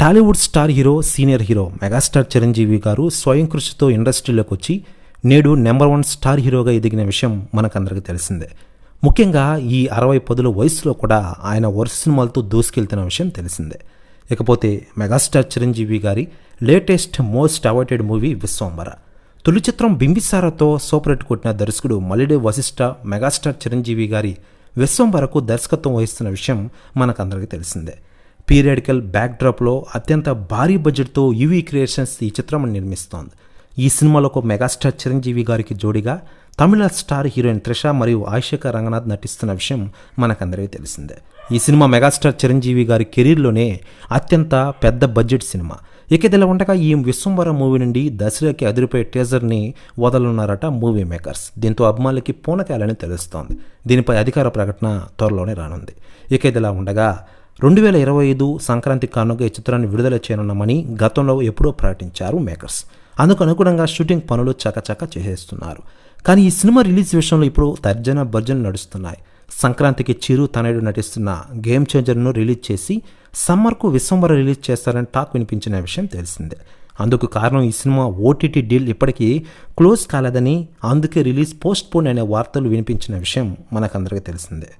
Tollywood star hero senior hero megastar Chiranjeevi గారు స్వయం కృషితో ఇండస్ట్రీలోకి వచ్చి నేడు నెంబర్ వన్ స్టార్ హీరోగా ఎదిగిన విషయం మనకందరికీ తెలిసిందే. ముఖ్యంగా ఈ అరవై పదుల వయసులో కూడా ఆయన వరుస సినిమాలతో దూసుకెళ్తున్న విషయం తెలిసిందే. ఇకపోతే మెగాస్టార్ చిరంజీవి గారి latest most awaited movie Vishwambhara తొలి చిత్రం బింబిసారాతో సూపర్ హిట్ కొట్టిన దర్శకుడు మలిడే వశిష్ఠ మెగాస్టార్ చిరంజీవి గారి విశ్వంబరకు దర్శకత్వం వహిస్తున్న విషయం మనకందరికీ తెలిసిందే. పీరియాడికల్ బ్యాక్డ్రాప్లో అత్యంత భారీ బడ్జెట్తో యువీ క్రియేషన్స్ ఈ చిత్రం నిర్మిస్తోంది. ఈ సినిమాలో ఒక మెగాస్టార్ చిరంజీవి గారికి జోడిగా తమిళ స్టార్ హీరోయిన్ త్రిష మరియు ఆయిషక రంగనాథ్ నటిస్తున్న విషయం మనకందరికీ తెలిసిందే. ఈ సినిమా మెగాస్టార్ చిరంజీవి గారి కెరీర్లోనే అత్యంత పెద్ద బడ్జెట్ సినిమా. ఇక ఇదిలా ఉండగా ఈ విశ్వంవర మూవీ నుండి దసరాకి అదిరిపోయే టీజర్ని వదలనున్నారట మూవీ మేకర్స్ దీంతో అభిమానులకి పూనకాలని తెలుస్తోంది. దీనిపై అధికార ప్రకటన త్వరలోనే రానుంది. ఇక ఇదిలా ఉండగా రెండు వేల ఇరవై ఐదు సంక్రాంతి కానుక ఈ చిత్రాన్ని విడుదల చేయనున్నామని గతంలో ఎప్పుడో ప్రకటించారు మేకర్స్. అందుకు అనుగుణంగా షూటింగ్ పనులు చకచక చేసేస్తున్నారు. కానీ ఈ సినిమా రిలీజ్ విషయంలో ఇప్పుడు తర్జన భర్జన నడుస్తున్నాయి. సంక్రాంతికి చిరు తనయుడు నటిస్తున్న గేమ్ చేంజర్ను రిలీజ్ చేసి సమ్మర్కు విశ్వంబర రిలీజ్ చేస్తారని టాక్ వినిపించిన విషయం తెలిసిందే. అందుకు కారణం ఈ సినిమా ఓటీటీ డీల్ ఇప్పటికీ క్లోజ్ కాలేదని అందుకే రిలీజ్ పోస్ట్ పోన్ అనే వార్తలు వినిపించిన విషయం మనకందరికీ తెలిసిందే.